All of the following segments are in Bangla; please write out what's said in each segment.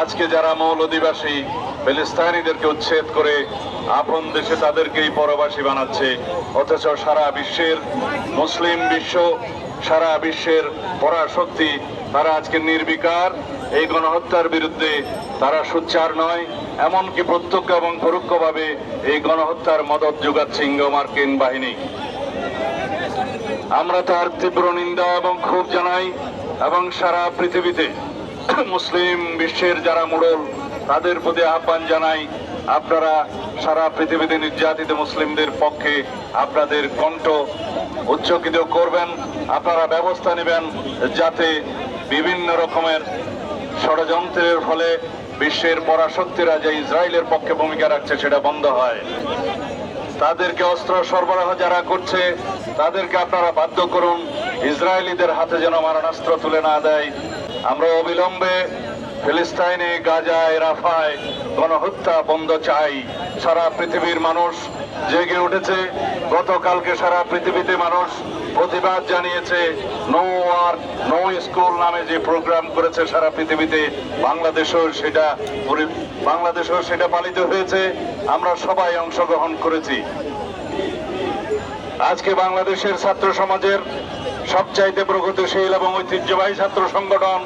আজকে যারা মৌল অধিবাসী ফিলিস্তানিদেরকে উচ্ছেদ করে আপন দেশে তাদেরকেই পরবাসী বানাচ্ছে, অথচ সারা বিশ্বের মুসলিম বিশ্ব, সারা বিশ্বের পরাশক্তি, তারা আজকে নির্বিকার। এই গণহত্যার বিরুদ্ধে তারা সোচ্চার নয়, এমনকি প্রত্যক্ষ এবং পরোক্ষভাবে এই গণহত্যার মদত যোগাচ্ছে ইঙ্গ মার্কিন বাহিনী। আমরা তার তীব্র নিন্দা এবং ক্ষোভ জানাই, এবং সারা পৃথিবীতে মুসলিম বিশ্বের যারা মোড়ল, তাদের প্রতি আহ্বান জানাই, আপনারা সারা পৃথিবীতে নির্যাতিত মুসলিমদের পক্ষে আপনাদের কণ্ঠ উচ্চকিত করবেন, আপনারা ব্যবস্থা নেবেন যাতে বিভিন্ন রকমের ষড়যন্ত্রের ফলে বিশ্বের পরাশক্তিরা যে ইসরায়েলের পক্ষে ভূমিকা রাখছে সেটা বন্ধ হয়। তাদেরকে অস্ত্র সরবরাহ যারা করছে, তাদেরকে আপনারা বাধ্য করুন, ইসরায়েলিদের হাতে যেন মারণাস্ত্র তুলে না দেয়। আমরা অবিলম্বে ফিলিস্তাইনে, গাজায়, রাফায় গণহত্যা বন্ধ চাই। সারা পৃথিবীর মানুষ জেগে উঠেছে। গতকালকে সারা পৃথিবীতে মানুষ প্রতিবাদ জানিয়েছে। নো আর নো স্কুল নামে যে প্রোগ্রাম করেছে সারা পৃথিবীতে, বাংলাদেশেও সেটা বাংলাদেশেও সেটা পালিত হয়েছে। আমরা সবাই অংশগ্রহণ করেছি। আজকে বাংলাদেশের ছাত্র সমাজের সবচাইতে প্রগতিশীল এবং ঐতিহ্যবাহী ছাত্র সংগঠন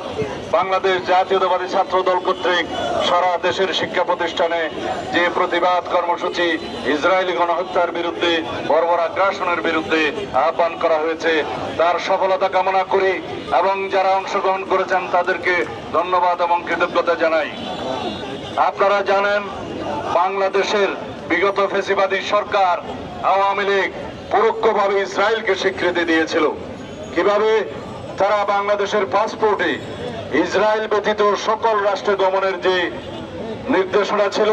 বাংলাদেশ জাতীয়তাবাদী ছাত্র দল কর্তৃক সারা দেশের শিক্ষা প্রতিষ্ঠানে যে প্রতিবাদ কর্মসূচি ইসরায়েলি গণহত্যার বিরুদ্ধে, বর্বর আগ্রাসনের বিরুদ্ধে আহ্বান করা হয়েছে, তার সফলতা কামনা করি এবং যারা অংশগ্রহণ করেছেন তাদেরকে ধন্যবাদ এবং কৃতজ্ঞতা জানাই। আপনারা জানেন, বাংলাদেশের বিগত ফেসিবাদী সরকার আওয়ামী লীগ পরোক্ষভাবে ইসরায়েলকে স্বীকৃতি দিয়েছিল। কীভাবে তারা বাংলাদেশের পাসপোর্টে ইসরায়েল ব্যতীত সকল রাষ্ট্র গমনের যে নির্দেশনা ছিল,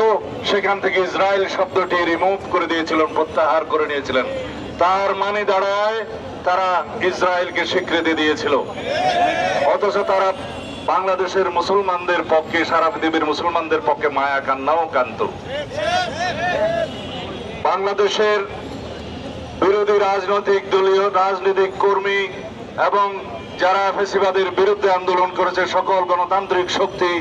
সেখান থেকে ইসরায়েল শব্দটি রিমুভ করে দিয়েছিলেন, প্রত্যাহার করে নিয়েছিলেন। তার মানে দাঁড়ায় তারা ইসরায়েলকে স্বীকৃতি দিয়েছিল। অথচ তারা বাংলাদেশের মুসলমানদের পক্ষে সারা পৃথিবীর মুসলমানদের পক্ষে মায়া কান্নাও কান্ত। বাংলাদেশের বিরোধী রাজনৈতিক দলীয়, রাজনৈতিক কর্মী এবং যারা ফেসিবাদের বিরুদ্ধে আন্দোলন করেছে, সকল গণতান্ত্রিক শক্তি,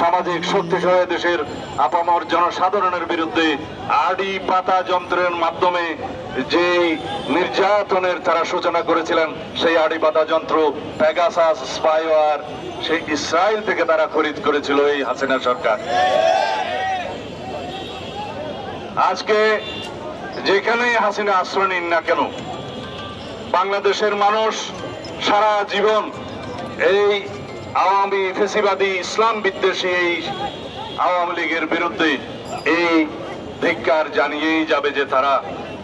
সামাজিক শক্তি সহ দেশের আপামর জনসাধারণের বিরুদ্ধে আড়ি পাতা যন্ত্রের মাধ্যমে যে নির্যাতনের তারা সূচনা করেছিলেন, সেই আড়ি পাতা যন্ত্র প্যাগাসাস স্পাইওয়ার সেই ইসরায়েল থেকে তারা খরিদ করেছিল এই হাসিনা সরকার। আজকে যেখানেই হাসিনা আশ্রয় নিন না কেন বাংলাদেশের মানুষ সারা জীবন এই আওয়ামী ফেসিবাদী ইসলাম বিদ্বেষী এই আওয়ামী লীগের বিরুদ্ধে এই ধিক্কার জানিয়েই যাবে যে তারা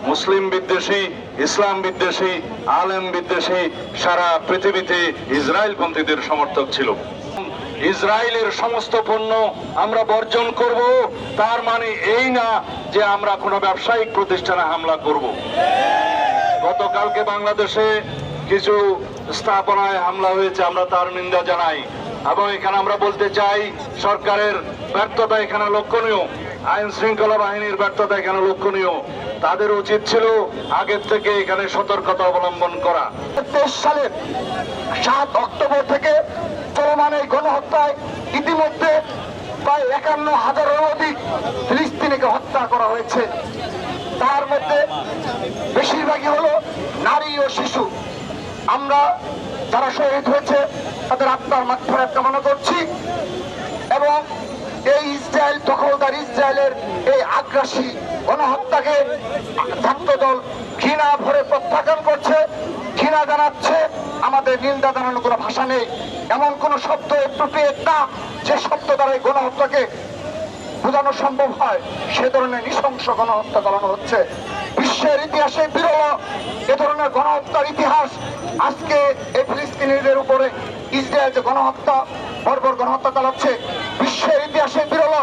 মুসলিম বিদ্বেষী, ইসলাম বিদ্বেষী, আলেম বিদ্বেষী, সারা পৃথিবীতে ইসরায়েল পন্থীদের সমর্থক ছিল। ইসরায়েলের সমস্ত পণ্য আমরা বর্জন করব, তার মানে এই না যে আমরা কোনো ব্যবসায়িক প্রতিষ্ঠানে হামলা করব। গতকালকে বাংলাদেশে কিছু স্থাপনায় হামলা হয়েছে, আমরা তার নিন্দা জানাই। এবং এখানে আমরা বলতে চাই, সরকারের ব্যর্থতা এখানে লক্ষণীয়, আইন শৃঙ্খলা বাহিনীর ব্যর্থতা এখানে লক্ষণীয়। তাদের উচিত ছিল আগের থেকে এখানে সতর্কতা অবলম্বন করা। তেইশ সালের সাত অক্টোবর থেকে চলমান গণহত্যায় ইতিমধ্যে প্রায় একান্ন হাজারের অধিক ফিলিস্তিনিকে হত্যা করা হয়েছে। তার মধ্যে আমরা যারা শহীদ হয়েছে, তাদের আত্মার মাত্রায় কামনা করছি। এবং এই ইসরায়েল, দখলদার ইসরায়েলের এই আগ্রাসী গণহত্যাকে ছাত্রদল ঘৃণা ভরে প্রত্যাখ্যান করছে, ঘৃণা জানাচ্ছে। আমাদের নিন্দা জানানোর কোনো ভাষা নেই। এমন কোন শব্দ অ্যাপ্রোপ্রিয়েট না যে শব্দ দ্বারা এই গণহত্যাকে বোঝানো সম্ভব হয়। সে ধরনের নৃশংস গণহত্যা চালানো হচ্ছে। বিশ্বের ইতিহাসে বিরল। এ ধরনের গণহত্যার ইতিহাস আজকে এই ফিলিস্তিনিদের উপরে ইসরায়েল যে গণহত্যা, বর্বর গণহত্যা চালাচ্ছে, বিশ্বের ইতিহাসে বিরল।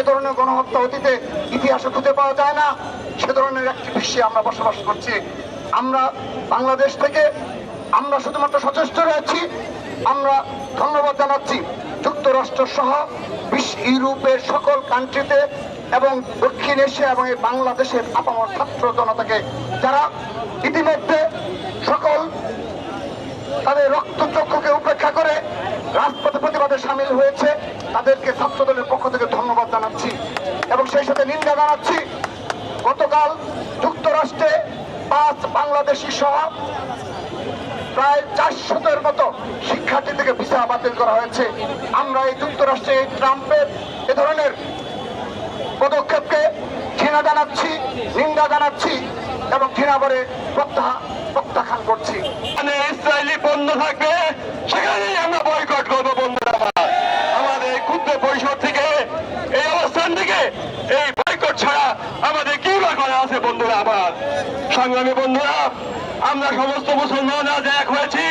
এ ধরনের গণহত্যা অতীতে ইতিহাসে খুঁজে পাওয়া যায় না। সে ধরনের একটি বিশ্বে আমরা বসবাস করছি। আমরা বাংলাদেশ থেকে আমরা শুধুমাত্র সচেষ্ট রয়েছি, আমরা ধন্যবাদ জানাচ্ছি। যুক্তরাষ্ট্র সহ ইউরোপের সকল কান্ট্রিতে এবং দক্ষিণ এশিয়া এবং এই বাংলাদেশের আপামর ছাত্র জনতাকে যারা ইতিমধ্যে সকল তাদের রক্তচক্ষুকে উপেক্ষা করে রাজপথে প্রতিবাদে সামিল হয়েছে, তাদেরকে ছাত্র দলের পক্ষ থেকে ধন্যবাদ জানাচ্ছি এবং সেই সাথে নিন্দা জানাচ্ছি, গতকাল যুক্তরাষ্ট্রে পাঁচ বাংলাদেশি সহ প্রায় চারশতের মতো শিক্ষার্থী থেকে ভিসা বাতিল করা হয়েছে। আমরা এই যুক্তরাষ্ট্রে ট্রাম্পের এ ধরনের পদক্ষেপকে ঘৃণা জানাচ্ছি, নিন্দা জানাচ্ছি এবং ঘৃণা করে প্রত্যাখ্যান করছি। মানে ইসরায়েলি পণ্য থাকবে সেখানেই আমরা বয়কট করব বন্ধুরা আমাদের ক্ষুদ্র থেকে, এই অবস্থান থেকে এই বয়কট ছাড়া আমাদের কি বা করা আছে বন্ধুরা আমার? সংগ্রামী বন্ধুরা, আমরা সমস্ত মুসলমান আজ এক হয়েছি।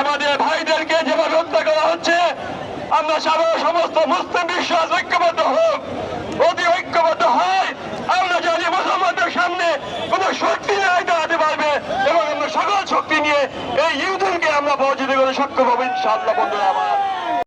আমাদের ভাইদেরকে যেভাবে হত্যা করা হচ্ছে, আমরা সারা সমস্ত মুসলিম বিশ্ব ঐক্যবদ্ধ হোক অতি ঐক্যবদ্ধ হয় আমরা জানি মুসলমানদের সামনে কোন শক্তি নাই দাঁড়াতে পারবে এবং আমরা সকল শক্তি নিয়ে এই ইউথনকে আমরা পরাজিত করে সক্ষম হব ইনশাআল্লাহ বন্ধুরা আমার।